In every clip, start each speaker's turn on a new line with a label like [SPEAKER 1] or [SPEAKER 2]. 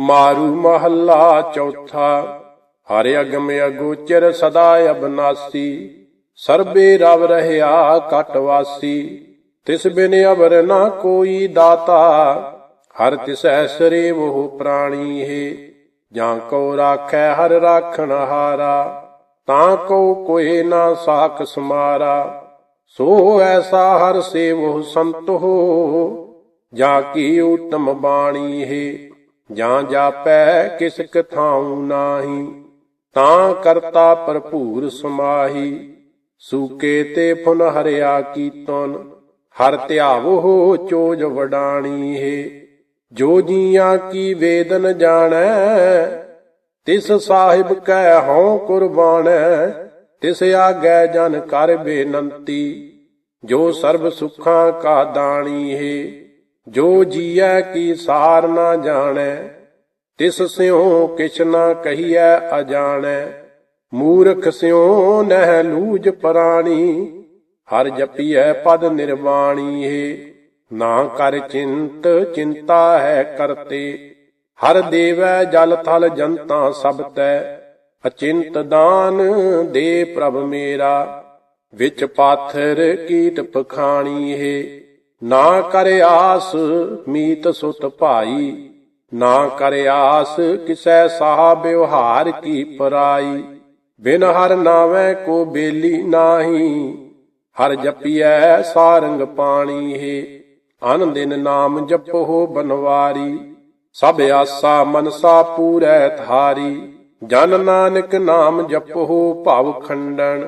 [SPEAKER 1] ਮਾਰੂ ਮਹੱਲਾ ਚੌਥਾ। ਹਰਿ ਅਗਮ ਅਗੋਚਰ ਸਦਾ ਅਬਨਾਸੀ। ਸਰਬੇ ਰਵ ਰਹਿਆ ਕਟ ਵਾਸੀ। ਤਿਸ ਬਿਨ ਅਵਰ ਨਾ ਕੋਈ ਦਾਤਾ। ਹਰ ਤਿਸੈ ਸਰੇ ਉਹ ਪ੍ਰਾਣੀ ਹੈ ਜਾਂ ਕੋ ਰਾਖੈ ਹਰ ਰਾਖਣ ਹਾਰਾ। ਤਾਂ ਕੋ ਕੋਏ ਨਾ ਸਾਖ ਸਮਾਰਾ। ਸੋ ਐਸਾ ਹਰ ਸੇਵੋ ਸੰਤੋ। ਹੋ ਜਾਂ ਕੀ ਉਤਮ ਬਾਣੀ ਹੈ ਜਾਂ ਜਾਪੈ ਕਿਸ ਕਥਾਉ ਨਾਹੀ, ਤਾਂ ਕਰਤਾ ਭਰਪੂਰ ਸਮਾਹੀ। ਸੂਕੇ ਤੇ ਫੁਨ ਹਰਿਆ ਕੀਤਨ ਹਰ ਧਿਆਵੋ ਚੋਜ ਵਡਾਣੀ ਹੈ। ਜੋ ਜੀਆਂ ਕੀ ਵੇਦਨ ਜਾਣੈ, ਤਿਸ ਸਾਹਿਬ ਕੈ ਹਉ ਕੁਰਬਾਨੈ, ਤਿਸ ਆਗੈ ਜਨ ਕਰ ਬੇਨੰਤੀ। ਜੋ ਸਰਬ ਸੁਖਾਂ ਕਾ ਦਾਣੀ ਹੈ। ਜੋ ਜੀਐ ਕੀ ਸਾਰ ਨਾ ਜਾਣੈ, ਤਿਸ ਸਿਉ ਕਿਛ ਨਾ ਕਹੀਐ ਅਜਾਣੈ। ਮੂਰਖ ਸਿਉ ਨਹਿ ਲੂਜ ਪ੍ਰਾਣੀ, ਹਰ ਜਪੀਐ ਪਦ ਨਿਰਵਾਣੀ ਹੈ ਨਾ ਕਰ ਚਿੰਤ, ਚਿੰਤਾ ਹੈ ਕਰਤੇ। ਹਰ ਦੇਵੈ ਜਲ ਥਲ ਜਨਤਾ ਸਭ ਤੈ ਅਚਿੰਤ ਦਾਨ ਦੇ ਪ੍ਰਭ ਮੇਰਾ। ਵਿੱਚ ਪਾਥਰ ਕੀਟ ਪਖਾਣੀ ਹੈ ਨਾ ਕਰ ਆਸ ਮੀਤ ਸੁਤ ਭਾਈ, ਨਾ ਕਰ ਆਸ ਕਿਸੈ ਸਾਹ ਵਿਵਹਾਰ ਕੀ ਪਰਾਈ। ਬਿਨ ਹਰ ਨਾਵੇਂ ਕੋ ਬੇਲੀ ਨਾਹੀ, ਹਰ ਜਪੀਐ ਸਾਰੰਗ ਪਾਣੀ ਹੈ। ਅਨ ਦਿਨ ਨਾਮ ਜਪੋ ਬਨਵਾਰੀ, ਸਭ ਆਸਾ ਮਨਸਾ ਪੂਰੈ ਥਾਰੀ ਜਨ ਨਾਨਕ ਨਾਮ ਜਪੋ ਭਵ ਖੰਡਨ,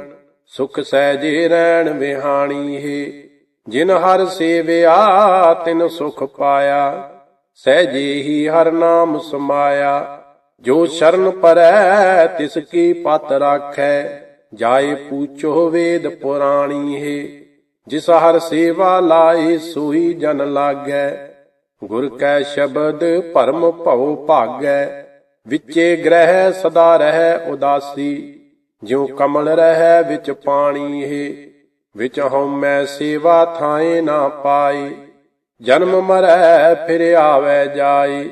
[SPEAKER 1] ਸੁਖ ਸਹਿਜੇ ਰਹਿਣ ਵਿਹਾਣੀ ਹੈ। ਜਿਨ ਹਰ ਸੇਵਿਆ, ਤਿਨ ਸੁਖ ਪਾਇਆ। ਸਹਿਜੇ ਹੀ ਹਰ ਨਾਮ ਸਮਾਇਆ। ਜੋ ਸ਼ਰਨ ਪਰੈ, ਤਿਸ ਕੀ ਪਤ ਰਾਖੈ। ਜਾਏ ਪੂਚੋ ਵੇਦ ਪੁਰਾਣੀ ਹੈ। ਜਿਸ ਹਰ ਸੇਵਾ ਲਾਏ ਸੋਈ ਜਨ ਲਾਗੈ। ਗੁਰ ਕੈ ਸ਼ਬਦ, ਭਰਮ ਭਉ ਭਾਗੈ। ਵਿਚੇ ਗ੍ਰਹਿ ਸਦਾ ਰਹਿ ਉਦਾਸੀ। ਜਿਉ ਕਮਲ ਰਹਿ, ਵਿੱਚ ਪਾਣੀ ਹੈ। ਵਿੱਚ ਹਉਮੈ ਸੇਵਾ ਥਾਏ ਨਾ ਪਾਈ। ਜਨਮ ਮਰੈ, ਫਿਰ ਆਵੈ ਜਾਈ।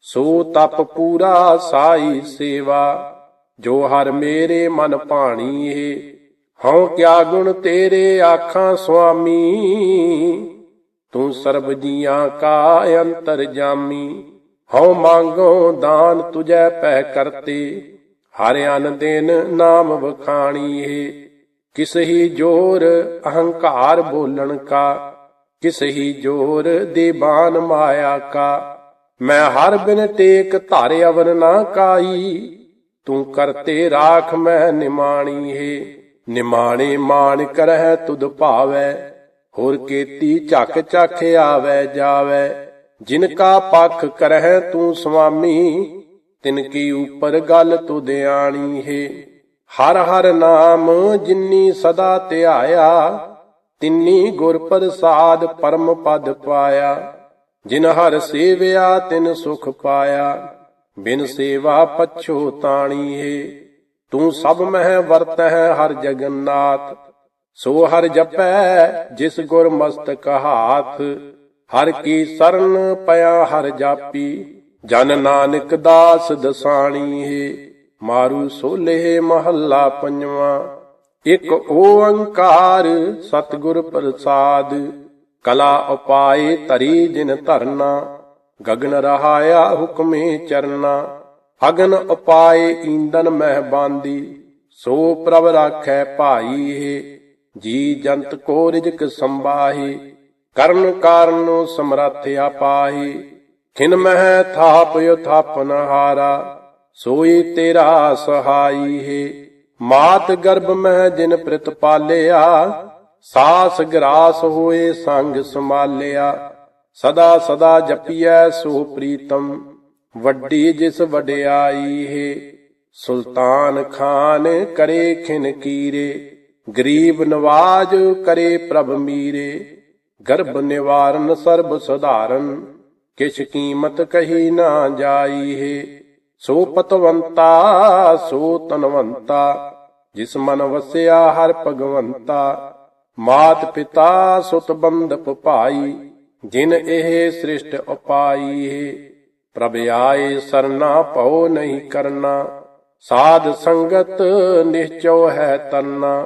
[SPEAKER 1] ਸੋ ਤਪ ਪੂਰਾ ਸਾਈ ਸੇਵਾ, ਜੋ ਹਰ ਮੇਰੇ ਮਨ ਭਾਣੀ ਏ। ਹਉ ਕਿਆ ਗੁਣ ਤੇਰੇ ਆਖਾਂ ਸੁਆਮੀ, ਤੂੰ ਸਰਬ ਜੀਆਂ ਕਾ ਅੰਤਰ ਜਾਮੀ। ਹਉ ਮੰਗੋ ਦਾਨ ਤੁਜੈ ਪਹਿ ਕਰਤੇ, ਹਰ ਅਨ ਦਿਨ ਨਾਮ ਵਖਾਣੀ ਏ। ਕਿਸਹੀ ਜੋਰ ਅਹੰਕਾਰ ਬੋਲਣ ਕਾ, ਕਿਸਹੀ ਜੋਰ ਦੇਬਾਨ ਮਾਇਆ ਕਾ। ਮੈਂ ਹਰ ਬਿਨ ਟੇਕ ਧਾਰ ਅਵਰ ਨਾ ਕਾਈ, ਤੂੰ ਕਰਤੇ ਰਾਖ ਮੈਂ ਨਿਮਾਣੀ ਹੈ। ਨਿਮਾਣੇ ਮਾਨ ਕਰਹਿ ਤੁਧ ਭਾਵੈ, ਹੋਰ ਕੀਤੀ ਝਕ ਝਕ ਆਵੈ ਜਾਵੈ। ਜਿਨ ਕਾ ਪਖ ਕਰਹਿ ਤੂੰ ਸੁਆਮੀ ਤਿਨ ਕੀ ਉਪਰ ਗੱਲ ਤੁਧ ਆਣੀ ਹੈ। ਹਰ ਹਰ ਨਾਮ ਜਿਨੀ ਸਦਾ ਧਿਆਇਆ, ਤਿੰਨੀ ਗੁਰ ਪ੍ਰਸਾਦ ਪਰਮ ਪਦ ਪਾਇਆ। ਜਿਨ ਹਰ ਸੇਵਿਆ, ਤਿਨ ਸੁਖ ਪਾਇਆ। ਬਿਨ ਸੇਵਾ ਪਛੋ ਤਾਣੀ ਹੈ ਤੂੰ ਸਭ ਮਹਿ ਵਰਤ ਹੈ ਹਰ ਜਗਨਨਾਥ ਸੋ ਹਰ ਜਪੈ ਜਿਸ ਗੁਰ ਮਸਤਕ ਹਾਥ। ਹਰ ਕੀ ਸਰਨ ਪਿਆ ਹਰ ਜਾਪੀ। ਜਨ ਨਾਨਕ ਦਾਸ ਦਸਾਣੀ ਹੈ ਮਾਰੂ ਸੋਲੇ ਮਹੱਲਾ ਪੰਜਵਾਂ। ਇਕ ਓੰਕਾਰ ਸਤਿਗੁਰ ਪ੍ਰਸਾਦ। ਕਲਾ ਉਪਾਏ ਧਰੀ ਜਿਨ ਧਰਨਾ। ਗਗਨ ਰਹਾਇਆ ਹੁਕਮੇ ਚਰਨਾ। ਅਗਨ ਉਪਾਏ ਈਂਦਨ ਮਹਿ ਬਾਂਦੀ। ਸੋ ਪ੍ਰਭ ਰਾਖੈ ਭਾਈ ਹੈ ਜੀ ਜੰਤ ਕੋ ਰਿਜਕ ਸੰਬਾਹੀ ਕਰਨ ਕਾਰਨ ਸਮਰੱਥ ਆਪਾਹੀ ਖਿਨ ਮਹਿ ਥਾਪ ਯਥਾਪਨ ਹਾਰਾ। ਸੋਈ ਤੇਰਾ ਸਹਾਈ ਹੈ। ਮਾਤ ਗਰਭ ਮਹਿ ਜਿਨ ਪ੍ਰਿਤ ਪਾਲਿਆ, ਸਾਸ ਗਰਾਸ ਹੋਏ ਸੰਗ ਸੰਭਾਲਿਆ। ਸਦਾ ਸਦਾ ਜਪੀਐ ਸੋ ਪ੍ਰੀਤਮ, ਵੱਡੀ ਜਿਸ ਵਡਿਆਈ ਹੈ। ਸੁਲਤਾਨ ਖਾਨ ਕਰੇ ਖਿਨ ਕੀਰੇ, ਗਰੀਬ ਨਵਾਜ ਕਰੇ ਪ੍ਰਭ ਮੀਰੇ। ਗਰਭ ਨਿਵਾਰਨ ਸਰਬ ਸੁਧਾਰਨ, ਕਿਛ ਕੀਮਤ ਕਹੀ ਨਾ ਜਾਈ ਹੈ। ਸੋ ਪਤਵੰਤਾ ਸੋ ਤਨਵੰਤਾ ਜਿਸ ਮਨ ਵਸਿਆ ਹਰ ਭਗਵੰਤਾ। ਮਾਤ ਪਿਤਾ ਸੁਤ ਬੰਧਪ ਭਾਈ, ਜਿਨ ਇਹ ਸ੍ਰਿਸ਼ਟ ਉਪਾਈ। ਪ੍ਰਭ ਆਏ ਸਰਨਾ, ਭਉ ਨਹੀਂ ਕਰਨਾ। ਸਾਧ ਸੰਗਤ ਨਿਸ਼ਚਉ ਹੈ ਤਰਨਾ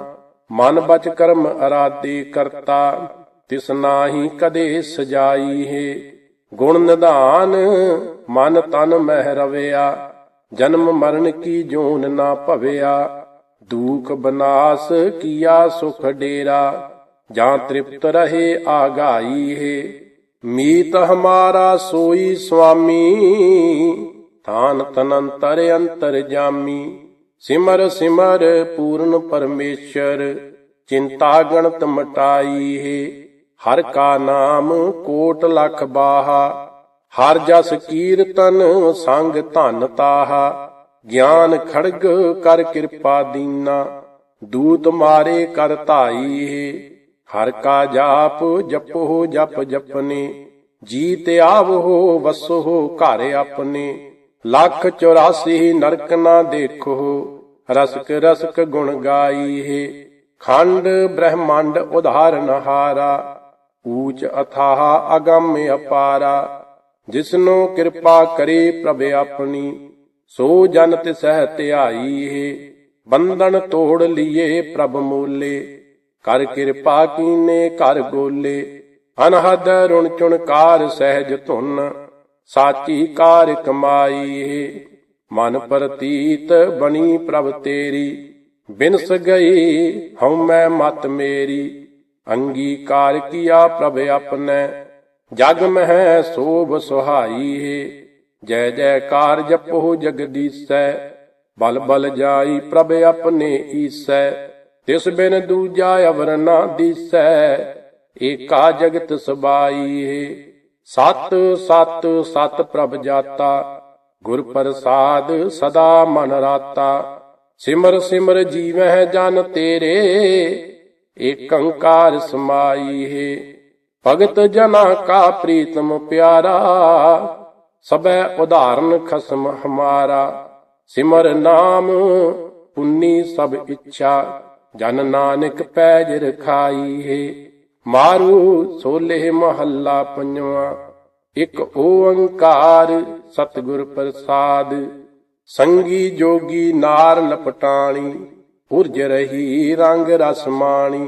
[SPEAKER 1] ਮਨ ਬਚ ਕਰਮ ਅਰਾਦੇ ਕਰਤਾ, ਤਿਸ ਨਾਹੀ ਕਦੇ ਸਜਾਈ ਹੈ। ਗੁਣ ਨਿਧਾਨ ਮਨ ਤਨ ਮਹਿ ਰਵਿਆ ਜਨਮ ਮਰਨ ਕੀ ਜੋਨ ਨਾ ਭਵਿਆ, ਦੂਖ ਬਨਾਸ ਕੀਆ ਸੁਖ ਡੇਰਾ, ਜਾਂ ਤ੍ਰਿਪਤ ਰਹੇ ਆਗਾਈ ਹੈ। ਮੀਤ ਹਮਾਰਾ ਸੋਈ ਸੁਆਮੀ ਥਾਨ ਤਨੰਤਰ ਅੰਤਰ ਜਾਮੀ, ਸਿਮਰ ਸਿਮਰ ਪੂਰਨ ਪਰਮੇਸ਼ਰ, ਚਿੰਤਾ ਗਣਤ ਮਟਾਈ ਹੈ। ਹਰ ਕਾ ਨਾਮ ਕੋਟ ਲਖ ਬਾਹਾ ਹਰ ਜਸ ਕੀਰਤਨ ਸੰਗ ਧਨ ਤਾਹਾ, ਗਿਆਨ ਖੜਗ ਕਰ ਕਿਰਪਾ ਦੀਨਾ, ਦੂਤ ਮਾਰੇ ਕਰ ਧਾਈ ਹੈ। ਹਰ ਕਾ ਜਾਪ ਜਪੋ ਜਪ ਜਪਨੇ, ਜੀਤ ਆਵੋ ਵਸੋ ਘਰ ਆਪਣੇ। ਲੱਖ 84 ਨਰਕ ਨਾ ਦੇਖੋ, ਰਸਕ ਰਸਕ ਗੁਣ ਗਾਈ ਹੈ। ਖੰਡ ਬ੍ਰਹਮੰਡ ਉਧਾਰਨ ਹਾਰਾ, ਊਚ ਅਥਾਹ ਅਗੰਮ ਅਪਾਰਾ। ਜਿਸਨੋ ਕਿਰਪਾ ਕਰੇ ਪ੍ਰਭ ਆਪਣੀ, ਸੋ ਜਨ ਤਿਸਹਿ ਧਿਆਈ ਹੈ ਬੰਧਨ ਤੋੜ ਲੀਏ ਪ੍ਰਭ ਮੂਲੇ। ਕਰ ਕਿਰਪਾ ਕੀਨੇ ਕਰ ਗੋਲੇ, ਅਨਹਦ ਰੁਣ ਚੁਣਕਾਰ ਸਹਿਜ ਧੁਨ, ਸਾਚੀ ਕਾਰ ਕਮਾਈ ਹੈ ਮਨ ਪ੍ਰਤੀਤ ਬਣੀ ਪ੍ਰਭ ਤੇਰੀ, ਬਿਨਸ ਗਈ ਹਉ ਮੈਂ ਮਤ ਮੇਰੀ। ਅੰਗੀਕਾਰ ਕੀਆ ਪ੍ਰਭ ਆਪਨੇ ਜਗ ਮਹਿ ਸੋਭ ਸੁਹਾਈ। ਹੈ ਜੈ ਜੈਕਾਰ ਜਪੋ ਜਗਦੀਸੈ ਬਲ ਬਲ ਜਾਈ ਪ੍ਰਭ ਆਪਣੇ ਈਸੈ। ਤਿਸ ਬਿਨ ਦੂਜਾ ਅਵਰ ਨਾ ਦੀਸੈ, ਏਕਾ ਜਗਤ ਸਬਾਈ। ਹੈ ਸਤ ਸਤ ਸਤ ਪ੍ਰਭ ਜਾਤਾ, ਗੁਰ ਪ੍ਰਸਾਦ ਸਦਾ ਮਨ ਰਾਤਾ। ਸਿਮਰ ਸਿਮਰ ਜੀਵਹਿ ਜਨ ਤੇਰੇ, ਏਕੰਕਾਰ ਸਮਾਈ। ਹੈ ਭਗਤ ਜਨਾ ਕਾ ਪ੍ਰੀਤਮ ਪਿਆਰਾ ਸਬੈ ਉਧਾਰਨ ਖਸਮ ਹਮਾਰਾ। ਸਿਮਰ ਨਾਮ ਪੁੰਨੀ ਸਭ ਇੱਛਾ, ਜਨ ਨਾਨਕ ਪੈਜ ਰਖਾਈ ਹੈ ਮਾਰੂ ਸੋਲੇ ਮਹੱਲਾ ਪੰਜਵਾ, ਇੱਕ ਓੰਕਾਰ ਸਤਿਗੁਰ ਪ੍ਰਸਾਦ। ਸੰਗੀ ਜੋਗੀ ਨਾਰ ਲਪਟਾਣੀ ਉਰਜ ਰਹੀ ਰੰਗ ਰਸ ਮਾਣੀ।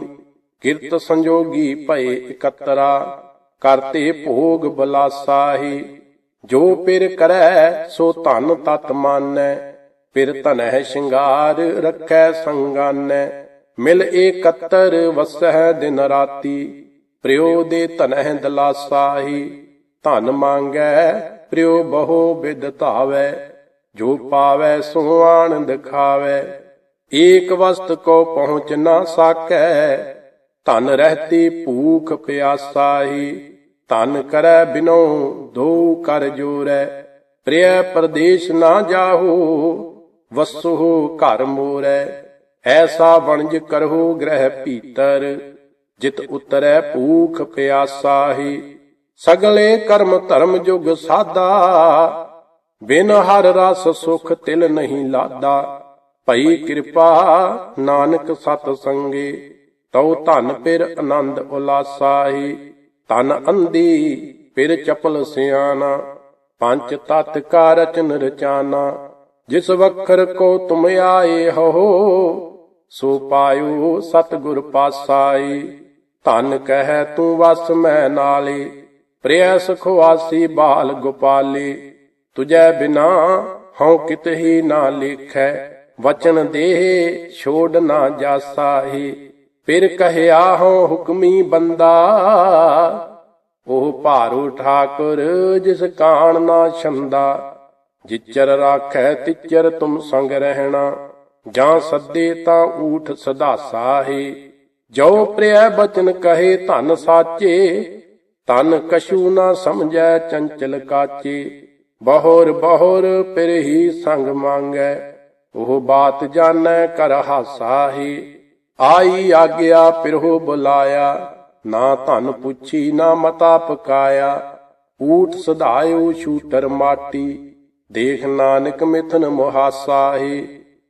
[SPEAKER 1] ਕਿਰਤ ਸੰਜੋਗੀ ਭਏ ਇਕਤਰਾ ਕਰਤੇ ਭੋਗ ਬਲਾਸਾਹੀ ਜੋ ਪਿਰ ਕਰੈ, ਸੋ ਧਨ ਤਤ ਮਾਨੈ। ਪਿਰ ਧਨਹਿ ਸ਼ਿੰਗਾਰ ਰੱਖੈ ਸੰਗਾਨੈ। ਮਿਲ ਏਕਤਰ ਵਸਹਿ ਦਿਨ ਰਾਤੀ। ਪ੍ਰਿਉ ਦੇ ਧਨਹਿ ਦਲਾਸਾਹੀ ਧਨ ਮੰਗੈ ਪ੍ਰਿਓ ਬਹੁ ਬਿਦ ਧਾਵੈ। ਜੋ ਪਾਵੈ, ਸੋ ਆਨੰਦ ਖਾਵੈ। ਏਕ ਵਸਤ ਕੋ ਪਹੁੰਚ ਨਾ ਸਾਕੈ। ਧਨ ਰਹਤੀ ਭੂਖ ਪਿਆਸਾਹੀ, ਧਨ ਕਰੈ ਬਿਨੋ ਦੋ ਕਰ ਜੋਰੈ। ਪ੍ਰਿਯ ਪਰਦੇਸ਼ ਨਾ ਜਾਹੋ ਵਸੋ ਘਰ ਮੋਰੈ। ਐਸਾ ਵਣਜ ਕਰਹੁ ਗ੍ਰਹਿ ਭੀਤਰ, ਜਿਤ ਉਤਰੈ ਭੂਖ ਪਿਆਸਾਹੀ। ਸਗਲੇ ਕਰਮ ਧਰਮ ਜੁਗ ਸਾਦਾ ਬਿਨ ਹਰ ਰਸ ਸੁਖ ਤਿਲ ਨਹੀਂ ਲਾਦਾ। ਭਈ ਕਿਰਪਾ ਨਾਨਕ ਸਤ ਸੰਗੇ ਤਉ ਧਨ ਪਿਰ ਆਨੰਦ ਉਲਾਸਾਹੀ ਤਨ ਅੰਦੀ ਪਿਰ ਚਪਲ ਸਿਆਣਾ, ਪੰਜ ਤਤ ਕਾ ਰਚਨ ਰਚਾਨਾ, ਜਿਸ ਵਖਰ ਕੋ ਤੁਮ ਆਏ ਹੋ, ਸੋ ਪਾਇਓ ਸਤਿਗੁਰ ਪਾਸਾਈ। ਧਨ ਕਹਿ ਤੂੰ ਵਸ ਮੈਂ ਨਾਲੇ ਪ੍ਰਿਆ ਸੁਖਵਾਸੀ ਬਾਲ ਗੋਪਾਲੀ, ਤੁਜੈ ਬਿਨਾ ਹਉ ਕਿਤ ਹੀ ਨਾ ਲੇਖੈ, ਵਚਨ ਦੇਹ ਛੋੜ ਨਾ ਜਾਸਾਹੀ। ਫਿਰ ਕਹਿਆ ਹੋ ਹੁਕਮੀ ਬੰਦਾ। ਉਹ ਭਾਰੂ ਠਾਕੁਰ ਜਿਸ ਕਾਣ ਨਾ ਛੰਦਾ। ਜਿਚਰ ਰਾਖੈ ਤਿਚਰ ਤੁਮ ਸੰਗ ਰਹਿਣਾ। ਜਾਂ ਸੱਦੇ ਤਾਂ ਊਠ ਸਦਾਸਾ ਹੈ। ਜੋ ਪ੍ਰਿਯ ਬਚਨ ਕਹੇ, ਧਨ ਸਾਚੇ। ਤਨ ਕਛੂ ਨਾ ਸਮਝੈ, ਚੰਚਲ ਕਾਚੇ। ਬਹੁਰ ਬਹੁਰ ਫਿਰ ਹੀ ਸੰਗ ਮੰਗੈ। ਉਹ ਬਾਤ ਜਾਣੈ ਕਰ ਹਾਸਾ ਹੀ। ਆਈ ਆਗਿਆ ਪਿਰਹੋ ਬੁਲਾਇਆ, ਨਾ ਧਨ ਪੁੱਛੀ, ਨਾ ਮਤਾ ਪਕਾਇਆ। ਊਠ ਸਧਾਇਓ ਸ਼ੂਟਰ ਮਾਟੀ, ਦੇਖ ਨਾਨਕ ਮਿਥਨ ਮੁਹਾਸਾ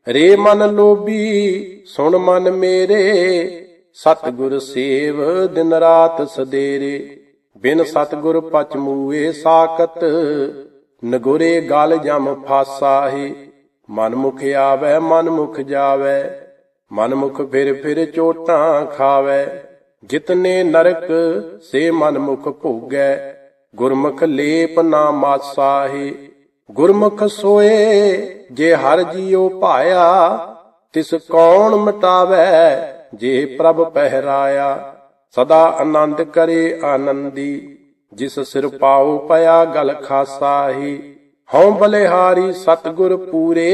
[SPEAKER 1] ਰੇ ਮਨ ਲੋਭੀ, ਸੁਣ ਮਨ ਮੇਰੇ, ਸਤਿਗੁਰ ਸੇਵ ਦਿਨ ਰਾਤ ਸਦੇਰੇ। ਬਿਨ ਸਤਿਗੁਰ ਪਚ ਮੂਏ ਸਾਖਤ, ਨਗੁਰੇ ਗਲ ਜਮ ਫਾਸਾਹੇ ਮਨ ਮੁਖ ਆਵੈ, ਮਨ ਮੁਖ ਜਾਵੈ। ਮਨ ਮੁਖ ਫਿਰ ਫਿਰ ਚੋਟਾਂ ਖਾਵੈ। ਜਿਤਨੇ ਨਰਕ ਸੇ ਮਨਮੁਖ ਭੋਗੈ। ਗੁਰਮੁਖ ਲੇਪ ਨਾ ਮਾਸਾਹੀ ਗੁਰਮੁਖ ਸੋਏ ਜੇ ਹਰ ਜੀਉ ਭਾਇਆ, ਤਿਸ ਕੌਣ ਮਟਾਵੈ ਜੇ ਪ੍ਰਭ ਪਹਿਰਾਇਆ। ਸਦਾ ਆਨੰਦ ਕਰੇ ਆਨੰਦੀ, ਜਿਸ ਸਿਰ ਪਾਉ ਪਿਆ ਗਲ ਖਾਸਾਹੀ ਹਉ ਬਲਿਹਾਰੀ ਸਤਗੁਰ ਪੂਰੇ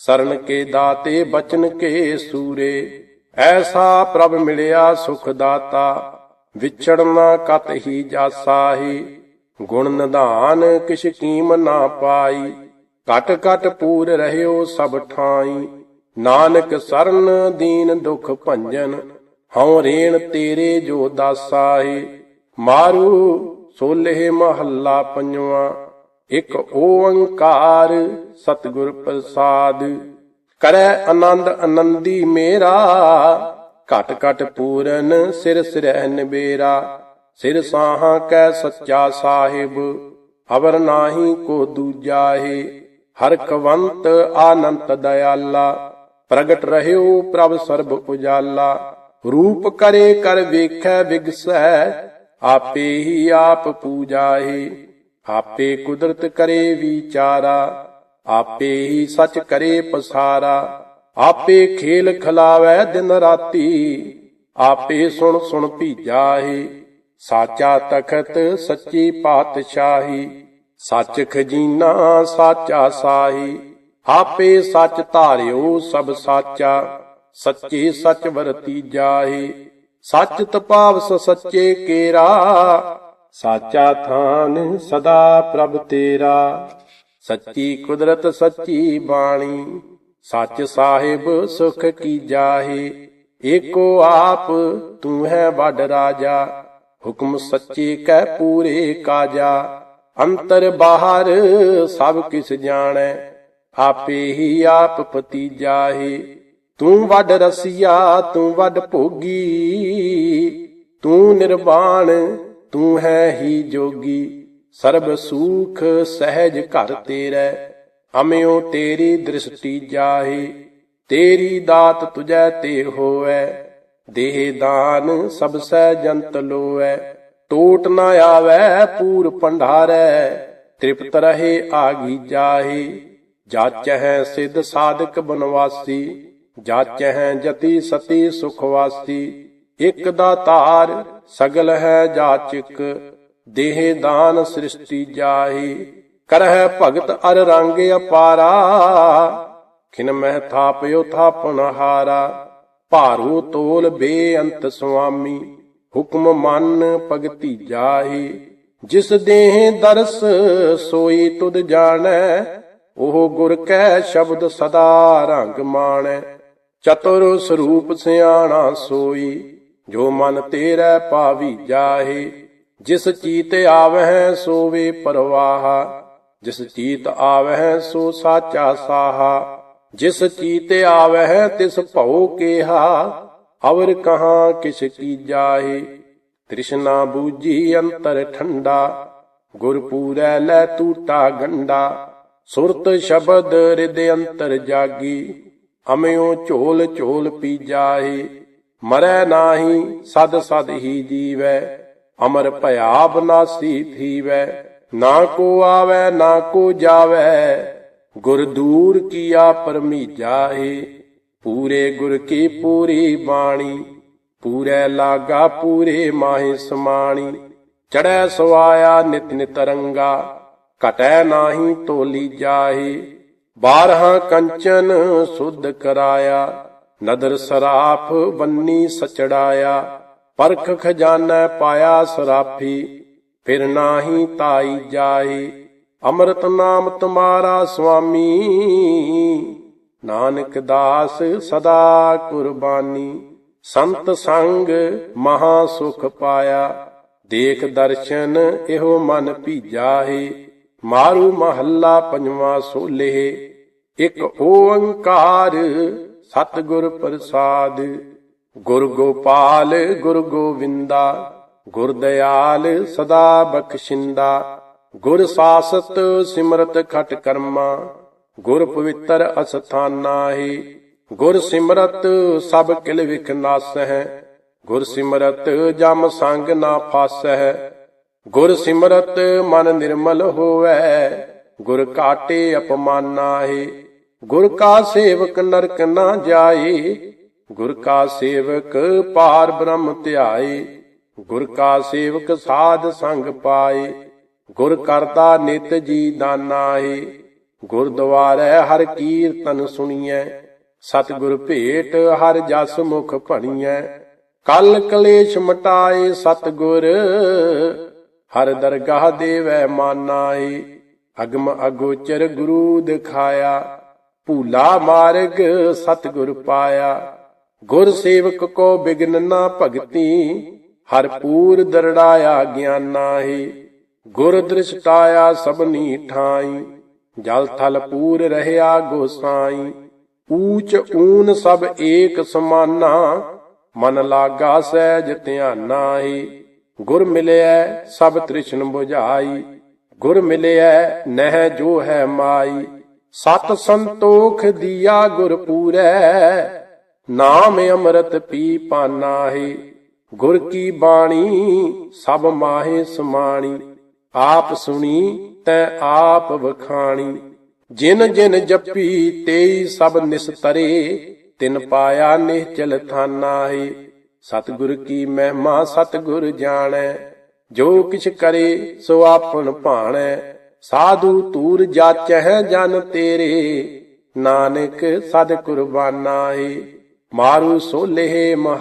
[SPEAKER 1] ਸਰਨ ਕੇ ਦਾਤੇ ਬਚਨ ਕੇ ਸੂਰੇ। ਐਸਾ ਪ੍ਰਭ ਮਿਲਿਆ ਸੁਖ ਦਾਤਾ ਵਿਛੜਨਾ ਕਤ ਹੀ ਜਾਸਾਹੀ। ਗੁਣ ਨਿਧਾਨ ਕਿਛ ਕੀਮ ਨਾ ਪਾਈ ਕਟ ਕਟ ਪੂਰ ਰਹਿਓ ਸਭ ਠਾਈ। ਨਾਨਕ ਸਰਨ ਦੀਨ ਦੁਖ ਭੰਜਨ, ਹਉ ਰੇਣ ਤੇਰੇ ਜੋ ਦਾਸਾਹੀ। ਮਾਰੂ ਸੋਲੇ ਮਹੱਲਾ ਪੰਜਵਾ। ਇੱਕ ਓੰਕਾਰ ਸਤਿਗੁਰ ਪ੍ਰਸਾਦ। ਕਰੈ ਆਨੰਦ ਆਨੰਦੀ ਮੇਰਾ, ਘਟ ਘਟ ਪੂਰਨ ਸਿਰ ਸਿਰਹਿ ਨਿਬੇਰਾ ਸਿਰ ਸਾਹਾਂ ਕੈ ਸੱਚਾ ਸਾਹਿਬ ਅਵਰ ਨਾਹੀ ਕੋ ਦੂਜਾਹੇ ਹਰ ਕਵੰਤ ਆਨੰਤ ਦਇਆਲਾ ਪ੍ਰਗਟ ਰਹਿਓ ਪ੍ਰਭ ਸਰਬ ਉਜਾਲਾ। ਰੂਪ ਕਰੇ ਕਰ ਵੇਖੈ ਵਿਗਸੈ, ਆਪੇ ਹੀ ਆਪ ਪੂਜਾਹੇ ਆਪੇ ਕੁਦਰਤ ਕਰੇ ਵਿਚਾਰਾ, ਆਪੇ ਹੀ ਸਚ ਕਰੇ ਪਸਾਰਾ। ਆਪੇ ਖੇਲ ਖਲਾਵੈ ਦਿਨ ਰਾਤੀ, ਆਪੇ ਸੁਣ ਸੁਣ ਭੀਜਾਹੇ। ਸਾਚਾ ਤਖਤ ਸੱਚੀ ਪਾਤਸ਼ਾਹੀ, ਸੱਚ ਖਜੀਨਾ ਸਾਚਾ ਸਾਹੀ। ਆਪੇ ਸੱਚ ਧਾਰਿਓ ਸਭ ਸਾਚਾ, ਸੱਚੇ ਸੱਚ ਵਰਤੀ ਜਾਹੇ। ਸੱਚ ਤਪਾਵਸ ਸੱਚੇ ਕੇਰਾ ਸਾਚਾ ਥਾਨ ਸਦਾ ਪ੍ਰਭ ਤੇਰਾ। ਸੱਚੀ ਕੁਦਰਤ, ਸੱਚੀ ਬਾਣੀ, ਸੱਚ ਸਾਹਿਬ ਸੁਖ ਕੀ ਜਾਹੇ। ਏਕੋ ਆਪ ਤੂੰ ਹੈ ਵੱਡ ਰਾਜਾ, ਹੁਕਮ ਸੱਚੇ ਕੈ ਪੂਰੇ ਕਾਜਾ। ਅੰਤਰ ਬਾਹਰ ਸਭ ਕਿਸ ਜਾਣੈ, ਆਪੇ ਹੀ ਆਪ ਪਤੀ ਜਾਹੇ ਤੂੰ ਵੱਡ ਰਸੀਆ, ਤੂੰ ਵੱਡ ਭੋਗੀ, ਤੂੰ ਨਿਰਵਾਣ ਤੂੰ ਹੈ ਹੀ ਜੋਗੀ, ਸਰਬ ਸੂਖ ਸਹਿਜ ਘਰ ਤੇਰੇ। ਅਮਿਓ ਤੇਰੀ ਦ੍ਰਿਸ਼ਟੀ ਜਾਹੇ, ਤੇਰੀ ਦਾਤ ਤੁਜੈ ਤੇ ਹੋਵੈ ਦੇਹ ਦਾਨ ਸਭ ਸਹਿ ਜੰਤ ਲੋਐ, ਟੋਟ ਨ ਆਵੈ ਪੂਰ ਭੰਡਾਰੈ। ਤ੍ਰਿਪਤ ਰਹੇ ਆਗੀ ਜਾਹੇ, ਜਾਚਹਿ ਸਿਧ ਸਾਧਕ ਬਨਵਾਸੀ, ਜਾਚਹਿ ਜਤੀ ਸਤੀ ਸੁਖਵਾਸੀ ਇਕ ਦਾ ਧਾਰ ਸਗਲ ਹੈ ਜਾਚਕ, ਦੇਹ ਦਾਨ ਸ੍ਰਿਸ਼ਟੀ ਜਾਹੀ। ਕਰਹਿ ਭਗਤ ਅਰ ਰੰਗ ਅਪਾਰਾ, ਖਿਨ ਮਹਿ ਥਾਪਿਓ ਥਾਪਨ ਹਾਰਾ। ਭਾਰੂ ਤੋਲ ਬੇਅੰਤ ਸੁਆਮੀ, ਹੁਕਮ ਮੰਨ ਭਗਤੀ ਜਾਹੀ। ਜਿਸ ਦੇਹ ਦਰਸ ਸੋਈ ਤੁਧ ਜਾਣੈ, ਉਹ ਗੁਰ ਕੈ ਸ਼ਬਦ ਸਦਾ ਰੰਗ ਮਾਣੈ। ਚਤੁਰ ਸਰੂਪ ਸਿਆਣਾ ਸੋਈ। ਜੋ ਮਨ ਤੇਰਾ ਪਾਵੀ ਜਾਹੇ, ਜਿਸ ਚੀਤ ਆਵਹਿ ਸੋ ਵੇ ਪਰਵਾਹ, ਜਿਸ ਚੀਤ ਆਵਹਿ ਸੋ ਸਾਚਾ ਸਾਹਾ, ਜਿਸ ਚੀਤ ਆਵਹਿ ਤਿਸ ਭਉ ਕੇਹਾ, ਅਵਰ ਕਹਾ ਕਿਛ ਕੀ ਜਾਹੇ। ਤ੍ਰਿਸ਼ਨਾ ਬੂਜੀ ਅੰਤਰ ਠੰਡਾ, ਗੁਰ ਪੂਰੈ ਲੈ ਟੂਟਾ ਗੰਡਾ, ਸੁਰਤ ਸ਼ਬਦ ਹਿਰਦ ਅੰਤਰ ਜਾਗੀ, ਅਮਿਓ ਝੋਲ ਝੋਲ ਪੀ ਜਾਹੇ। ਮਰੈ ਨਾਹੀ, ਸਦ ਸਦ ਹੀ ਜੀਵੈ, ਅਮਰ ਭਇਆ ਬਨਾਸੀ ਥੀਵੈ, ਨਾ ਕੋ ਆਵੈ, ਨਾ ਕੋ ਜਾਵੈ, ਗੁਰ ਦੂਰ ਕੀਆ ਪਰਮੀ ਜਾਹੇ ਪੂਰੇ ਗੁਰ ਕੀ ਪੂਰੀ ਬਾਣੀ, ਪੂਰੇ ਲਾਗਾ ਪੂਰੇ ਮਾਹੇ ਸਮਾਣੀ ਚੜੈ ਸਵਾਇਆ ਨਿਤ ਨਿਤ ਰੰਗਾ, ਘਟੈ ਨਾਹੀ ਤੋਲੀ ਜਾਹੇ, ਬਾਰਹਾ ਕੰਚਨ ਸੁਧ ਕਰਾਇਆ ਨਦਰ ਸਰਾਫ ਬੰਨੀ ਸਚੜਾਇਆ, ਪਰਖ ਖਜ਼ਾਨਾ ਪਾਇਆ ਸਰਾਫੀ, ਫਿਰ ਨਾਹੀ ਤਾਈ ਜਾਏ, ਅੰਮ੍ਰਿਤ ਨਾਮ ਤੁਮਾਰਾ ਸੁਆਮੀ ਨਾਨਕ ਦਾਸ ਸਦਾ ਕੁਰਬਾਨੀ, ਸੰਤ ਸੰਗ ਮਹਾ ਸੁਖ ਪਾਇਆ, ਦੇਖ ਦਰਸ਼ਨ ਇਹੋ ਮਨ ਭੀਜਾਹੇ ਮਾਰੂ ਮਹੱਲਾ ਪੰਜਵਾ ਸੋਲੇ, ਇੱਕ ਓੰਕਾਰ ਸਤਿਗੁਰ ਪ੍ਰਸਾਦ, ਗੁਰ ਗੋਪਾਲ, ਗੁਰ ਗੋਵਿੰਦਾ, ਗੁਰ ਦਿਆਲ ਸਦਾ ਬਖਸ਼ਿੰਦਾ। ਗੁਰ ਸਾਸਤ ਸਿਮਰਤ ਖਟ ਕਰਮਾ, ਗੁਰ ਪਵਿੱਤਰ ਅਸਥਾਨਾ ਹੀ ਗੁਰ ਸਿਮਰਤ ਸਭ ਕਿਲ ਵਿਖ ਨਾਸਹਿ, ਗੁਰ ਸਿਮਰਤ ਜਮ ਸੰਗ ਨਾ ਫਾਸਹਿ। ਗੁਰ ਸਿਮਰਤ ਮਨ ਨਿਰਮਲ ਹੋਵੈ, ਗੁਰ ਕਾਟੇ ਅਪਮਾਨਾ ਹੈ ਗੁਰ ਕਾ ਸੇਵਕ ਨਰਕ ਨਾ ਜਾਏ, ਗੁਰ ਕਾ ਸੇਵਕ ਪਾਰ ਬ੍ਰਹਮ ਧਿਆਏ, ਗੁਰ ਕਾ ਸੇਵਕ ਸਾਧ ਸੰਗ ਪਾਏ, ਗੁਰ ਕਰਤਾ ਨਿਤ ਜੀ ਦਾਨਾਏ ਗੁਰਦੁਆਰੇ ਹਰ ਕੀਰਤਨ ਸੁਣੀਐ, ਸਤਿਗੁਰ ਭੇਟ ਹਰ ਜਸ ਮੁਖ ਭਣੀਐ, ਕਲ ਕਲੇਸ਼ ਮਟਾਏ ਸਤਿਗੁਰ, ਹਰ ਦਰਗਾਹ ਦੇਵੈ ਮਾਨਾਏ ਅਗਮ ਅਗੋਚਰ ਗੁਰੂ ਦਿਖਾਇਆ ਭੂਲਾ ਮਾਰਗ ਸਤਿਗੁਰ ਪਾਇਆ। ਗੁਰ ਸੇਵਕ ਕੋ ਬਿਗਨ ਨਾ ਭਗਤੀ, ਹਰ ਪੂਰ ਦਰੜਾਇਆ ਗਿਆਨਾ ਹੀ ਗੁਰ ਦ੍ਰਿਸ਼ਟਾਇਆ ਸਭਨੀ ਠਾਈ, ਜਲ ਥਲ ਪੂਰ ਰਹਿਆ ਗੋਸਾਈ ਊਚ ਊਨ ਸਭ ਏਕ ਸਮਾਨਾ, ਮਨ ਲਾਗਾ ਸਹਿਜ ਧਿਆਨਾ ਹੀ ਗੁਰ ਮਿਲਿਆ ਸਭ ਤ੍ਰਿਸ਼ਨ ਬੁਝਾਈ, ਗੁਰ ਮਿਲਿਆ ਨਹਿ ਜੋ ਹੈ ਮਾਈ। ਸਤ ਸੰਤੋਖ ਦੀਆ ਗੁਰ ਪੂਰੈ ਨਾਮ ਅੰਮ੍ਰਿਤ ਪੀ ਪਾਨਾ ਹੈ ਗੁਰ ਕੀ ਬਾਣੀ, ਸਭ ਮਾਹੇ ਸਮਾਣੀ। ਆਪ ਸੁਣੀ, ਤੈ ਆਪ ਵਖਾਣੀ। ਜਿਨ ਜਿਨ ਜਪੀ, ਤੇਈ ਸਭ ਨਿਸਤਰੇ ਤਿਨ ਪਾਇਆ ਨਿਹਚਲ ਥਾਨਾ ਹੈ ਸਤਿਗੁਰ ਕੀ ਮਹਿਮਾ, ਸਤਿਗੁਰ ਜਾਣੈ। ਜੋ ਕਿਛ ਕਰੇ, ਸੋ ਆਪਨ ਭਾਣੈ। ਸਾਧੂ ਤੂਰ ਜਾਚਹਿ ਜਨ ਤੇਰੇ ਨਾਨਕ ਸਦ ਕੁਰਬਾਨਾ ਏ। ਮਾਰੂ ਸੋਲੇ ਮਹ